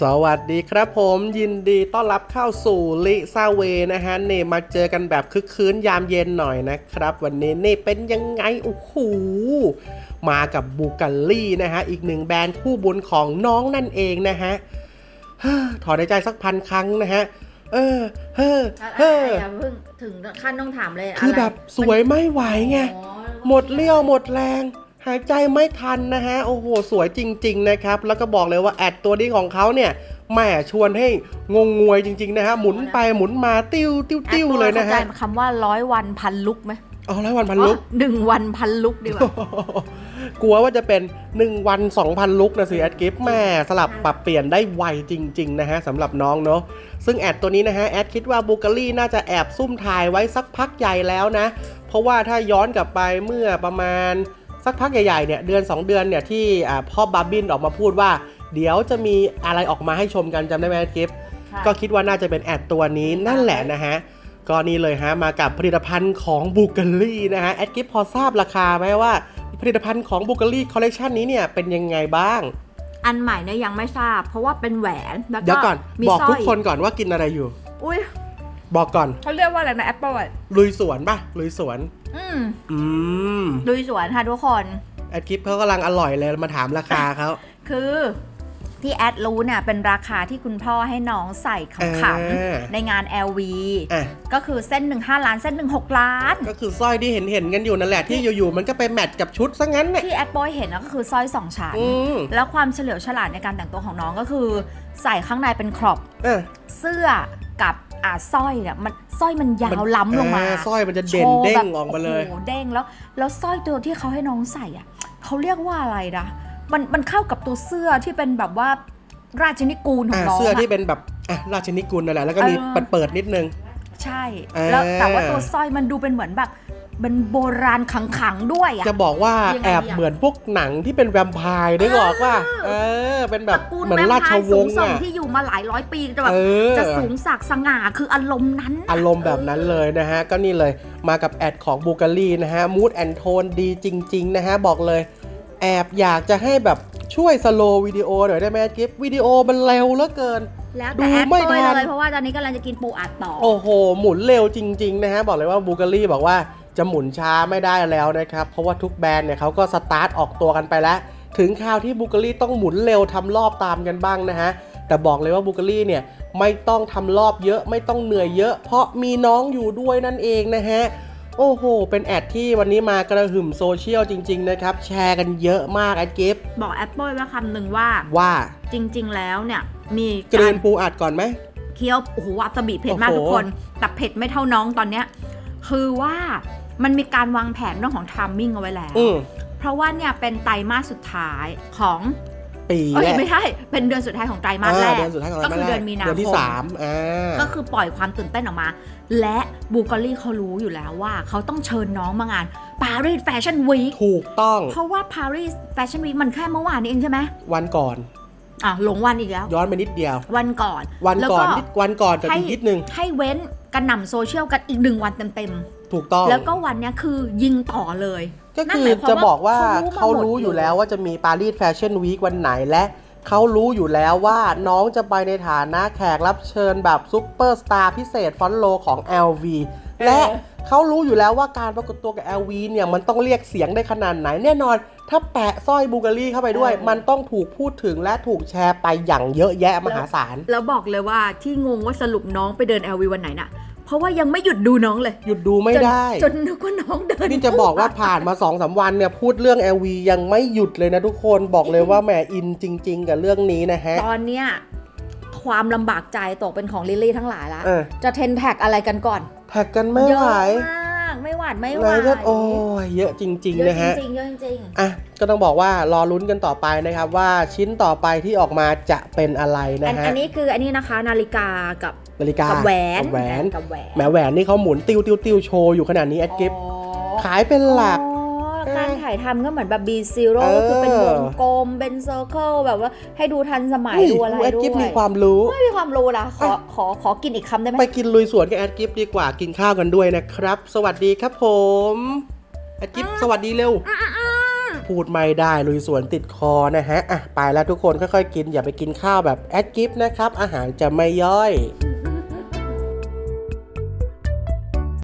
สวัสดีครับผมยินดีต้อนรับเข้าสู่ลิซาเวนะฮะเน่มาเจอกันแบบคึกคืนยามเย็นหน่อยนะครับ วันนี้เน่เป็นยังไงโอ้โหมากับบูกัลลี่นะฮะอีกหนึ่งแบรนด์คู่บุญของน้องนั่นเองนะฮะเฮ้อถอนหายใจสักพันครั้งนะฮะเออเฮ้ออะเฮ้ออย่าเพิ่งถึงขั้นต้องถามเลยคือแบบสวยไม่ไหวไงอ๋อหมดเรี่ยวหมดแรง หายใจไม่ทันนะฮะ โอ้โห สวยจริง ๆ นะครับ แล้วก็บอกเลยว่าแอดตัวนี้ของเขาเนี่ยแหม่ชวนให้งงงวยจริง ๆ นะฮะ หมุนไปหมุนมาติ้วติ้วติ้วเลยนะข้าใจฮะคำว่าร้อยวันพันลุกไหมเอาร้อยวันพันลุกอ๋อหนึ่งวันพันลุกดีกว่ากลัวว่าจะเป็น 1 วัน 2,000 ลุกนะสิแอดกิฟแม่สลับปรับเปลี่ยนได้ไวจริง ๆ นะฮะสำหรับน้องเนาะซึ่งแอดตัวนี้นะฮะแอดคิดว่าบูการีน่าจะแอบซุ่มถ่ายไว้สักพักใหญ่แล้วนะ เพราะว่าถ้าย้อนกลับไปเมื่อประมาณ สักพักใหญ่ๆเนี่ยเดือน 2 เดือนเนี่ยที่อ่าพ่อบาร์บินออกมาพูดว่า เดี๋ยวจะมีอะไรออกมาให้ชมกันจำได้ไหมแอดกิฟค่ะก็คิดว่าน่าจะเป็นแอดตัวนี้นั่นแหละนะฮะก็นี่เลยฮะมากับผลิตภัณฑ์ของบูเกอรี่นะฮะแอดกิฟพอทราบราคาไหมว่า ผลิตภัณฑ์ของบูเกอรี่คอลเลคชันนี้เนี่ยเป็นยังไงบ้าง อันใหม่เนี่ยยังไม่ทราบ เพราะว่าเป็นแหวนแล้วเดี๋ยวก่อนมีบอกสร้ทุอกยคนก่อนว่ากินอะไรอยู่ อุ้ยบอกก่อนเขาเรียกว่าอะไรนะแอปเปิลอะลุยสวนป่ะลุยสวน อืมอืมลุยสวนค่ะทุกคน แอดกิฟเขากำลังอร่อยเลยมาถามราคาเขาคือที่แอดรู้เนี่ยเป็นราคาที่คุณพ่อให้น้องใส่ขอ่าำๆในงาน LV อะก็คือเส้นหนึ่งห้าล้านเส้นหนึ่งหกล้าน ก็คือสร้อยที่เห็นเห็นๆกันอยู่นั่นแหละที่อยู่ๆมันก็ไปแมทกับชุดซะงั้นเนี่ยที่แอดบอยเห็นนะก็คือสร้อยสองชั้นอืมแล้วความเฉลียวฉลาดในการแต่งตัวของน้องก็คือ ใส่ข้างในเป็นครอปเออเสื้อกับ อ่าสร้อยเนี่ยมันสร้อยมันยาวล้ำลงมาอ่สร้อยมันจะเด่นโชว์เด้แบงบออกมาเลยโอ้โหเด้งแล้ว แล้วสร้อยตัวที่เขาให้น้องใส่อะเขาเรียกว่าอะไรนะมันมันเข้ากับตัวเสื้อที่เป็นแบบว่าราชนิกูลของอ่าน้องเสื้อที่อะเป็นแบบอะราชนิกุลนั่นแหละแล้วก็มีเออเปิดเปิดๆนิดนึง ใช่เออแล้วแต่ว่าตัวสร้อยมันดูเป็นเหมือนแบบ เป็นโบราณขังๆด้วยอะจะบอกว่ายังไงแอบดีอะเหมือนพวกหนังที่เป็นแวมไพร์ได้บอกว่า เออเป็นแบบตระกูลเหมือนแวมราไพชร์วสูงงศ์ส่งอะที่อยู่มาหลายร้อยปีจะแบบเออ จะสูงสักดิ์สง่าคืออารมณ์นั้น อารมณ์แบบนั้นเลยนะฮะ ก็นี่เลยมากับแอดของบูการีนะฮะมูดแอนโทนดีจริง ๆ นะฮะ บอกเลย แอบอยากจะให้แบบช่วยสโลวิดีโอหน่อยได้ไหมกิฟวิดีโอมันเร็วเหลือเกิน แล้วดูแต่แอดไม่โอยทัน เลยเพราะว่าตอนนี้กำลังจะกินปูอัดต่อ โอ้โห หมุนเร็วจริง ๆ นะฮะ บอกเลยว่าบูการีบอกว่า จะหมุนช้าไม่ได้แล้วนะครับ เพราะว่าทุกแบรนด์เนี่ยเขาก็สตาร์ทออกตัวกันไปแล้ว ถึงคราวที่บูการีต้องหมุนเร็วทำรอบตามกันบ้างนะฮะ แต่บอกเลยว่าบูการีเนี่ยไม่ต้องทำรอบเยอะไม่ต้องเหนื่อยเยอะ เพราะมีน้องอยู่ด้วยนั่นเองนะฮะโอ้โห เป็นแอดที่วันนี้มากระหึ่มโซเชียลจริง ๆ นะครับ แชร์กันเยอะมากแอดกิฟบอกแอปเปิลไว้คำหนึ่งว่าว่าจริง ๆ แล้วเนี่ย มีกลืการนปูอัดก่อนไหมเคี้ยวโอ้โหวาซาบิเผ็ดมากโอ้โหทุกคน แต่เผ็ดไม่เท่าน้องตอนเนี้ย คือว่า มันมีการวางแผนเรื่องของทามมิ่งเอาไว้แล้ว อืมเพราะว่าเนี่ยเป็นไตรมาสสุดท้ายของปีเอ้ยแรกไม่ใช่ เป็นเดือนสุดท้ายของไตรมาสแรอ่ากเดือนสุดท้ายของก็คือไตรมาสเดือนมีนาคม เดือนที่สามอ่า ก็คือปล่อยความตื่นเต้นออกมา และบูกอรี่เขารู้อยู่แล้วว่า เขาต้องเชิญน้องมางาน Paris Fashion Week ถูกต้องเพราะว่า Paris Fashion Week มันแค่เมื่อวานนี้เองใช่ไหมวันก่อน อะหลงวันอีกแล้ว ย้อนไปนิดเดียว วันก่อน วันแล้วก่อนนิดวันก่อนกับให้ อีกนิดนึง ให้เว้นกระหน่ำโซเชียลกันอีกหนึ่งวันเต็ม ถูกต้องๆแล้วก็วันเนี้ยคือยิงต่อเลย ก็นั่นคือหมายความจะบอกว่าว่าเขาเขารู้รู้มาหมดอยู่แล้วว่าจะมีปารีสแฟชั่นวีควันไหนและเขารู้อยู่แล้วว่าน้องจะไปในฐานะแขกรับเชิญแบบซุปเปอร์สตาร์พิเศษฟอนต์โลของ LV และเขารู้อยู่แล้วว่าการปรากฏตัวกับ LV เนี่ยมันต้องเรียกเสียงได้ขนาดไหนแน่นอน ถ้าแปะสร้อยบูการีเข้าไปด้วย มันต้องถูกพูดถึงและถูกแชร์ไปอย่างเยอะแยะมหาศาล แล้วบอกเลยว่าที่งงว่าสรุปน้องไปเดิน LV วันไหนน่ะ เพราะว่ายังไม่หยุดดูน้องเลย หยุดดูไม่จนได้จนนึกว่าน้องเดินนี่จะบอกว่าผ่านมา2อสวันเนี่ยพูดเรื่อง LV ยังไม่หยุดเลยนะทุกคนบอกเลยว่าแหมอินจริง ๆ กับเรื่องนี้นะฮะ ตอนเนี้ยความลำบากใจตกเป็นของลิลลี่ทั้งหลายละเออ จะเทนแท็กอะไรกันก่อนแท็กกันไม่เยไหวอะมากไม่หวาดไม่ไหวไหนก็โอ้ยเยอะจริง เยๆ อะนะจฮะริงๆเยอะจริงอะ ก็ต้องบอกว่ารอลุ้นกันต่อไปนะครับ ว่าชิ้นต่อไปที่ออกมาจะเป็นอะไรๆนะอันฮะอันนี้คืออันนี้นะคะนาฬิกากับนาฬิกากับแหวนกับแหวนกับแหวนแหมแหวนนี่เขาหมุนติ้วติ้วติ้วโชว์อยู่ขนาดนี้แอดกิฟอ๋อขายเป็นหลักอ๋อเออการถ่ายทำก็เหมือนแบบ B zero เออคือเป็นวงกลมเป็นเซอร์เคิลแบบว่าให้ดูทันสมัยเฮ้ยดูอะไรแอดด้วกิยฟมีความรู้ไม่มีความรู้นะขอขอขอกินอีกคำได้ไหมไปกินลุยสวนกับแอดกิฟดีกว่ากินข้าวกันด้วยนะครับ สวัสดีครับผมแอดกิฟสวัสดีเร็วอ พูดไม่ได้ลุยสวนติดคอนะฮะอะไปแล้วทุกคนค่อยๆกิน อย่าไปกินข้าวแบบแอดกิฟนะครับ อาหารจะไม่ย่อย